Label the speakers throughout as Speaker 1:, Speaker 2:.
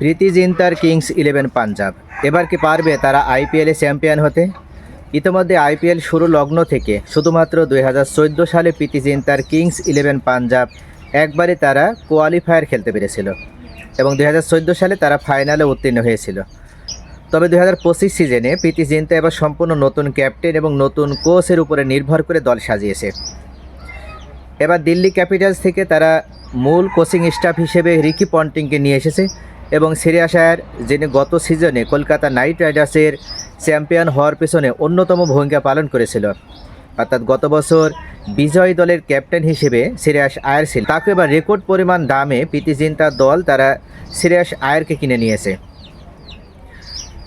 Speaker 1: প্রীতি জিন্তার Kings Eleven Punjab. এবার কি পারবে তারা আইপিএলে চ্যাম্পিয়ন হতে? ইতিমধ্যে আইপিএল শুরু লগ্ন থেকে শুধুমাত্র দু হাজার চোদ্দ সালে প্রীতি জিন্তার কিংস ইলেভেন পাঞ্জাব একবারে তারা কোয়ালিফায়ার খেলতে পেরেছিল এবং দু হাজার চোদ্দ সালে তারা ফাইনালে উত্তীর্ণ হয়েছিল। তবে দুই হাজার পঁচিশ সিজনে প্রীতি জিন্তা এবার সম্পূর্ণ নতুন ক্যাপ্টেন এবং নতুন কোচের উপরে নির্ভর করে দল সাজিয়েছে। এবার দিল্লি ক্যাপিটালস থেকে তারা মূল কোচিং স্টাফ হিসেবে রিকি পন্টিংকে নিয়ে এসেছে। এবং সিরিয়াস আয়ার যিনি গত সিজনে কলকাতা নাইট রাইডার্সের চ্যাম্পিয়ন হওয়ার পেছনে অন্যতম ভূমিকা পালন করেছিল। অর্থাৎ গত বছর বিজয় দলের ক্যাপ্টেন হিসেবে সিরিয়াস আয়ার ছিল। তাকে এবার রেকর্ড পরিমাণ দামে প্রীতি জিন্তার দল তারা সিরিয়াস আয়ারকে কিনে নিয়েছে।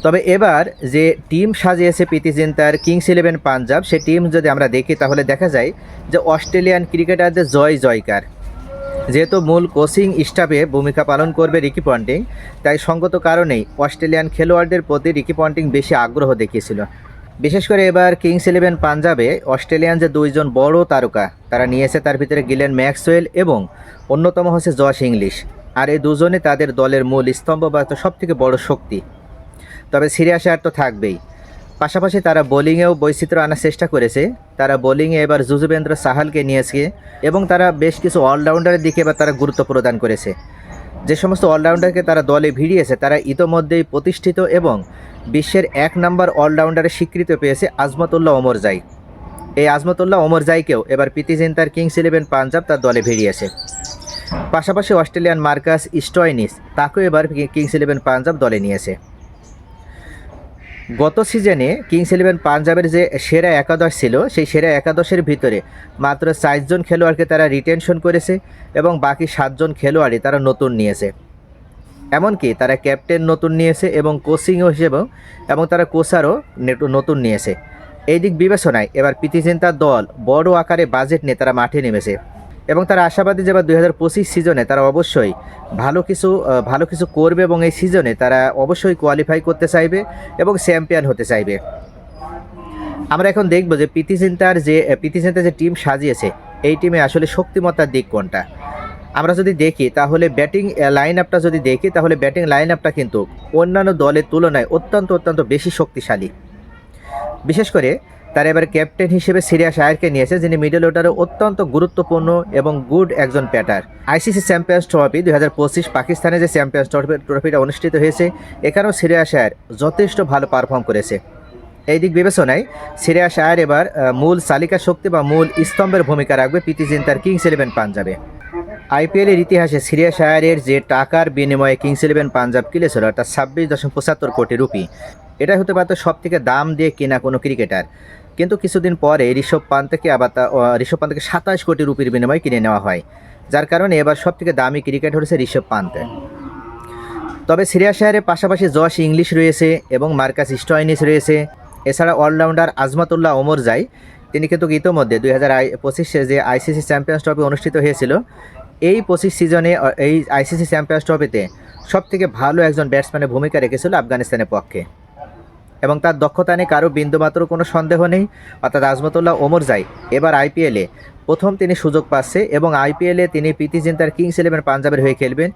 Speaker 1: তবে এবার যে টিম সাজিয়েছে প্রীতি জিন্তার কিংস ইলেভেন পাঞ্জাব সে টিম যদি আমরা দেখি তাহলে দেখা যায় যে অস্ট্রেলিয়ান ক্রিকেটারদের জয় জয়কার যেহেতু মূল কোচিং স্টাফে ভূমিকা পালন করবে রিকি পন্টিং, তাই সঙ্গত কারণেই অস্ট্রেলিয়ান খেলোয়াড়দের প্রতি রিকি পন্টিং বেশি আগ্রহ দেখিয়েছিল। বিশেষ করে এবার কিংস ইলেভেন পাঞ্জাবে অস্ট্রেলিয়ান যে দুইজন বড় তারকা, তারা নিয়েছে তার ভিতরে গিলেন ম্যাক্সওয়েল এবং অন্যতম হচ্ছে জশ ইংলিশ। আর এই দুজনে তাদের দলের মূল স্তম্ভ বা সবথেকে বড় শক্তি। তবে সিরিয়াস আর তো থাকবেই। পাশাপাশি তারা বোলিংয়েও বৈচিত্র্য আনার চেষ্টা করেছে। তারা বোলিংয়ে এবার যুজবেন্দ্র সাহালকে নিয়েছে এবং তারা বেশ কিছু অলরাউন্ডারের দিকে এবার তারা গুরুত্ব প্রদান করেছে। যে সমস্ত অলরাউন্ডারকে তারা দলে ভিড়িয়েছে, তারা ইতোমধ্যেই প্রতিষ্ঠিত এবং বিশ্বের এক নম্বর অলরাউন্ডারের স্বীকৃতি পেয়েছে আজমতুল্লাহ ওমর জাই। এই আজমতুল্লাহ ওমর জাইকেও এবার প্রীতি জিন্তার কিংস ইলেভেন পাঞ্জাব তার দলে ভিড়িয়েছে। পাশাপাশি অস্ট্রেলিয়ান মার্কাস স্টয়নিস, তাকেও এবার কিংস ইলেভেন পাঞ্জাব দলে নিয়েছে। গত সিজনে কিংস ইলেভেন পাঞ্জাবের যে সেরা একাদশ ছিল, সেই সেরা একাদশের ভিতরে মাত্র চারজন খেলোয়াড়কে তারা রিটেনশন করেছে এবং বাকি সাতজন খেলোয়াড়ই তারা নতুন নিয়েছে। এমনকি তারা ক্যাপ্টেন নতুন নিয়েছে এবং কোচিংও হিসেবেও এবং তারা কোচারও নতুন নিয়েছে। এই দিক বিবেচনায় এবার প্রীতিচিন্তার দল বড় আকারে বাজেট নিয়ে তারা মাঠে নেমেছে। এবং তারা আশাবাদী যে এবার দুই সিজনে তারা অবশ্যই ভালো কিছু ভালো কিছু করবে এবং এই সিজনে তারা অবশ্যই কোয়ালিফাই করতে চাইবে এবং চ্যাম্পিয়ন হতে চাইবে। আমরা এখন দেখব যে প্রীতি চিন্তার যে প্রীতি চিন্তার যে টিম সাজিয়েছে, এই টিমে আসলে শক্তিমত্তার দিক কোনটা? আমরা যদি দেখি, তাহলে ব্যাটিং লাইন আপটা যদি দেখি, তাহলে ব্যাটিং লাইন আপটা কিন্তু অন্যান্য দলের তুলনায় অত্যন্ত অত্যন্ত বেশি শক্তিশালী। বিশেষ করে তার এবার ক্যাপ্টেন হিসেবে সিরিয়া শায়ারকে নিয়েছে, যিনি মিডল অর্ডারে অত্যন্ত গুরুত্বপূর্ণ এবং গুড একজন ব্যাটার। আইসিসি চ্যাম্পিয়ন্স ট্রফি দুই হাজার পঁচিশ পাকিস্তানে যে চ্যাম্পিয়ন্স ট্রফি ট্রফিটা অনুষ্ঠিত হয়েছে, এখানেও সিরিয়াস আয়ার যথেষ্ট ভালো পারফর্ম করেছে। এই দিক বিবেচনায় সিরিয়াস আয়ার এবার মূল চালিকা শক্তি বা মূল স্তম্ভের ভূমিকা রাখবে প্রীতি জিন্তার কিংস ইলেভেন পাঞ্জাবে। আইপিএলের ইতিহাসে সিরিয়াস আয়ারের যে টাকার বিনিময়ে কিংস ইলেভেন পাঞ্জাব কিনেছিল অর্থাৎ ছাব্বিশ দশমিক পঁচাত্তর কোটি রুপি। এটা হতে পারতো সব থেকে দাম দিয়ে কেনা কোনো ক্রিকেটার। কিন্তু কিছুদিন পরে ঋষভ পান্তকে আবার ঋষভ পান্তকে সাতাশ কোটি রুপির বিনিময়ে কিনে নেওয়া হয়। যার কারণে এবার সব থেকে দামি ক্রিকেট হয়েছে ঋষভ পান্তে। তবে সিরিয়া আয়ারের পাশাপাশি জশ ইংলিশ রয়েছে এবং মার্কাস স্টয়নিস রয়েছে। এছাড়া অলরাউন্ডার আজমাতুল্লাহ ওমর জাই, তিনি কিন্তু ইতোমধ্যে দুই হাজার পঁচিশে যে আইসিসি চ্যাম্পিয়ন্স ট্রফি অনুষ্ঠিত হয়েছিল, এই পঁচিশ সিজনে, এই আইসিসি চ্যাম্পিয়ন্স ট্রফিতে সব থেকে ভালো একজন ব্যাটসম্যানের ভূমিকা রেখেছিল আফগানিস্তানের পক্ষে। এবং তার দক্ষতা নিয়ে কারও বিন্দুমাত্র কোনো সন্দেহ নেই। অর্থাৎ আজমতুল্লাহ ওমর জাই এবার আইপিএলে প্রথম তিনি সুযোগ পাচ্ছে এবং আইপিএলে তিনি প্রীতি জিন্তার কিংস ইলেভেন পাঞ্জাবের হয়ে খেলবেন।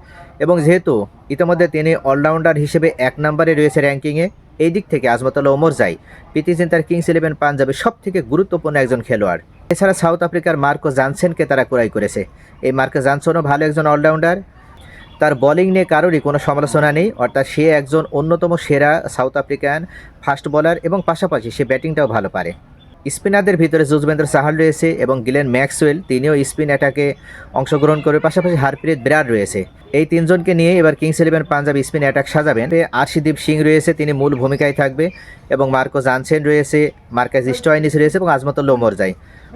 Speaker 1: এবং যেহেতু ইতিমধ্যে তিনি অলরাউন্ডার হিসেবে এক নম্বরে রয়েছে র্যাঙ্কিংয়ে এই দিক থেকে আজমতুল্লাহ ওমর জাই প্রীতি জিন্তার কিংস ইলেভেন পাঞ্জাবের সব থেকে গুরুত্বপূর্ণ একজন খেলোয়াড়। এছাড়া সাউথ আফ্রিকার মার্কো জানসেনকে তারা ক্রয় করেছে। এই মার্কো জানসনও ভালো একজন অলরাউন্ডার। তার বোলিং নিয়ে কারোরই কোনো সমালোচনা নেই, অর্থাৎ সে একজন অন্যতম সেরা সাউথ আফ্রিকান ফাস্ট বোলার এবং পাশাপাশি সে ব্যাটিংটাও ভালো পারে। স্পিনারদের ভিতরে যুজবেন্দ্র সাহাল রয়েছে এবং গিলেন ম্যাক্সওয়েল তিনিও স্পিন অ্যাটাকে অংশগ্রহণ করে, পাশাপাশি হারপ্রীত বিরাট রয়েছে। এই তিনজনকে নিয়ে এবার Kings Eleven Punjab spin attack সাজাবেন। Arshdeep Singh রয়েছে, তিনি মূল ভূমিকায় থাকবে এবং মার্কো জানসেন রয়েছে, মার্কাস স্টয়নিস রয়েছে এবং আজমতুল্লাহ মোরজাই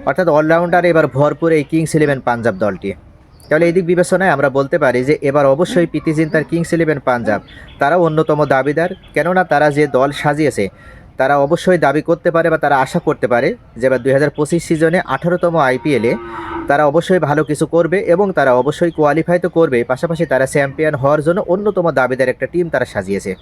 Speaker 1: অর্থাৎ অলরাউন্ডার এবার ভরপুর এই কিংস ইলেভেন পাঞ্জাব দলটি। তাহলে এই দিক বিবেচনায় আমরা বলতে পারি যে এবার অবশ্যই প্রীতি জিন্তার কিংস ইলেভেন পাঞ্জাব। তারাও অন্যতম দাবিদার, কেননা তারা যে দল সাজিয়েছে, তারা অবশ্যই দাবি করতে পারে বা তারা আশা করতে পারে যে এবার দুই হাজার পঁচিশ সিজনে আঠারোতম আইপিএলে তারা অবশ্যই ভালো কিছু করবে এবং তারা অবশ্যই কোয়ালিফাই তো করবে পাশাপাশি তারা চ্যাম্পিয়ন হওয়ার জন্য অন্যতম দাবিদার একটা টিম তারা সাজিয়েছে।